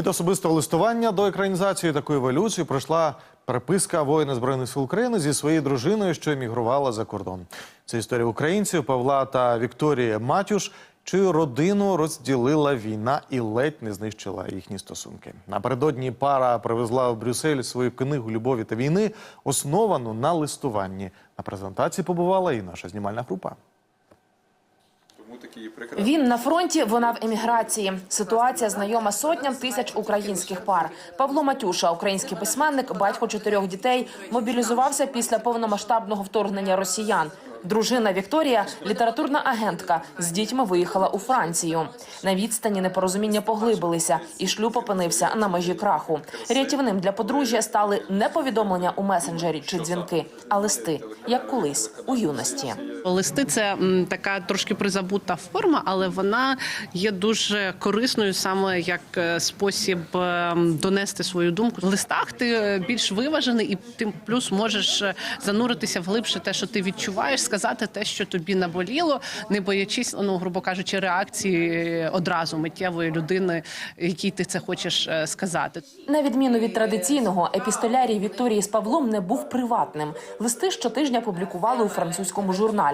Від особистого листування до екранізації таку еволюцію пройшла переписка воїна збройних сил України зі своєю дружиною, що емігрувала за кордон. Це історія українців Павла та Вікторії Матюш, чию родину розділила війна і ледь не знищила їхні стосунки. Напередодні пара привезла в Брюссель свою книгу любові та війни, основану на листуванні. На презентації побувала і наша знімальна група. Тому такі прекрасні. Він на фронті, вона в еміграції. Ситуація знайома сотням тисяч українських пар. Павло Матюша, український письменник, батько чотирьох дітей, мобілізувався після повномасштабного вторгнення росіян. Дружина Вікторія, літературна агентка, з дітьми виїхала у Францію. На відстані непорозуміння поглибилися, і шлюб опинився на межі краху. Рятівним для подружжя стали не повідомлення у месенджері чи дзвінки, а листи, як колись у юності. Листи це така трошки призабута форма, але вона є дуже корисною саме як е, спосіб е, донести свою думку. В листах ти е, більш виважений, і тим плюс можеш зануритися вглибше те, що ти відчуваєш, сказати те, що тобі наболіло, не боячись, ну грубо кажучи, реакції одразу миттєвої людини, якій ти це хочеш сказати. На відміну від традиційного, епістолярій Вікторії з Павлом не був приватним. Листи щотижня публікували у французькому журналі.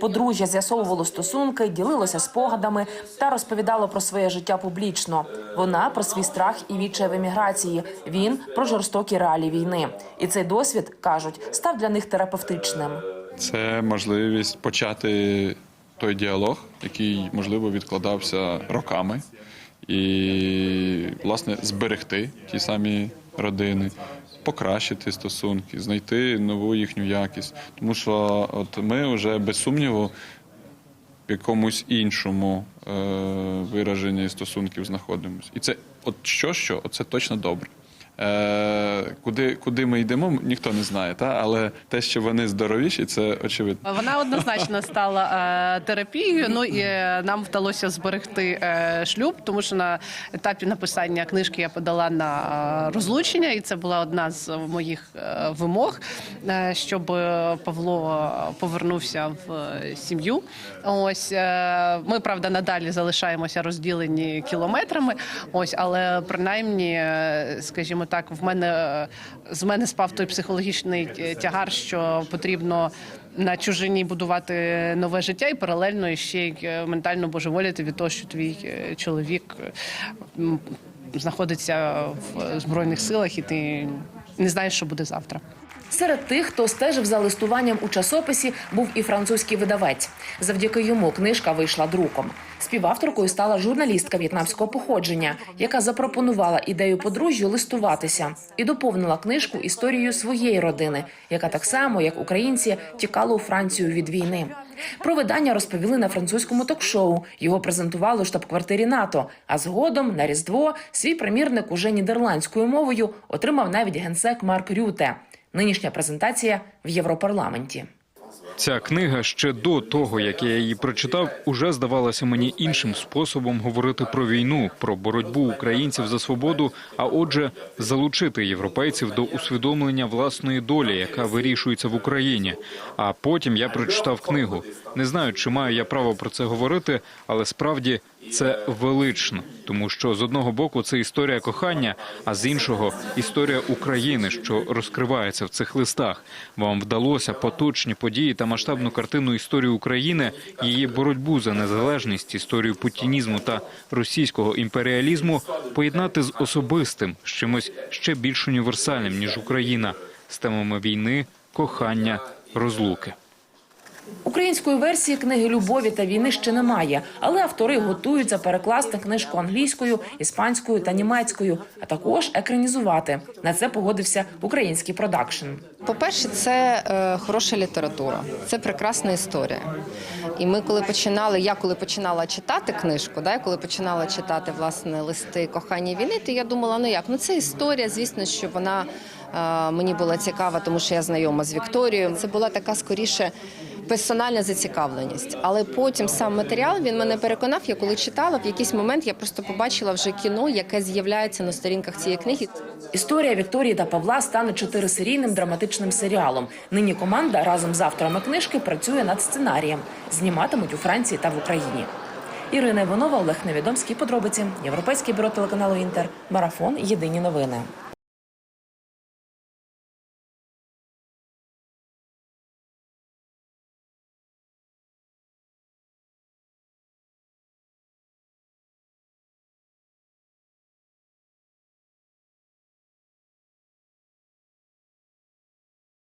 Подружжя з'ясовувало стосунки, ділилося спогадами та розповідало про своє життя публічно. Вона про свій страх і відчай в еміграції. Він про жорстокі реалії війни. І цей досвід кажуть став для них терапевтичним. Це можливість почати той діалог, який можливо відкладався роками, і власне зберегти ті самі родини, покращити стосунки, знайти нову їхню якість. Тому що от ми вже без сумніву в якомусь іншому е, вираженні стосунків знаходимося. І це от що, що, це точно добре. Е, куди, куди ми йдемо, ніхто не знає, та? але те, що вони здоровіші, це очевидно. Вона однозначно стала е, терапією. Ну і е, нам вдалося зберегти шлюб, тому що на етапі написання книжки я подала на розлучення, і це була одна з моїх вимог, щоб Павло повернувся в сім'ю. Ось ми правда надалі залишаємося розділені кілометрами. Ось, але принаймні, е, так, в мене з мене спав той психологічний е, тягар, що потрібно на чужині будувати нове життя і паралельно ще й е, ментально божеволіти від того, що твій е, чоловік знаходиться в збройних силах, і ти не знаєш, що буде завтра. Серед тих, хто стежив за листуванням у часописі, був і французький видавець. Завдяки йому книжка вийшла друком. Співавторкою стала журналістка в'єтнамського походження, яка запропонувала ідею подружжю листуватися і доповнила книжку історією своєї родини, яка так само, як українці, тікала у Францію від війни. Про видання розповіли на французькому ток-шоу. Його презентували у штаб-квартирі НАТО. А згодом на Різдво свій примірник уже нідерландською мовою отримав навіть генсек Марк Рюте. Нинішня презентація в Європарламенті. Ця книга ще до того, як я її прочитав, уже здавалася мені іншим способом говорити про війну, про боротьбу українців за свободу, а отже, залучити європейців до усвідомлення власної долі, яка вирішується в Україні. А потім я прочитав книгу. Не знаю, чи маю я право про це говорити, але справді це велично, тому що з одного боку це історія кохання, а з іншого історія України, що розкривається в цих листах. Вам вдалося поточні події та масштабну картину історії України, її боротьбу за незалежність, історію путінізму та російського імперіалізму поєднати з особистим, з чимось ще більш універсальним ніж Україна, з темами війни, кохання, розлуки. Української версії книги любові та війни ще немає, але автори готуються перекласти книжку англійською, іспанською та німецькою, а також екранізувати. На це погодився український продакшн. По-перше, це е, хороша література, це прекрасна історія. І ми, коли починали, я коли починала читати книжку, да, коли починала читати власне листи кохання війни, то я думала, ну як ну це історія, звісно, що вона е, мені була цікава, тому що я знайома з Вікторією. Це була така скоріше. Персональна зацікавленість, але потім сам матеріал він мене переконав. Я коли читала, в якийсь момент я просто побачила вже кіно, яке з'являється на сторінках цієї книги. Історія Вікторії та Павла стане чотирисерійним драматичним серіалом. Нині команда разом з авторами книжки працює над сценарієм. Зніматимуть у Франції та в Україні. Ірина Іванова, Олег Невідомський. Подробиці. Європейське бюро телеканалу Інтер. Марафон. Єдині новини.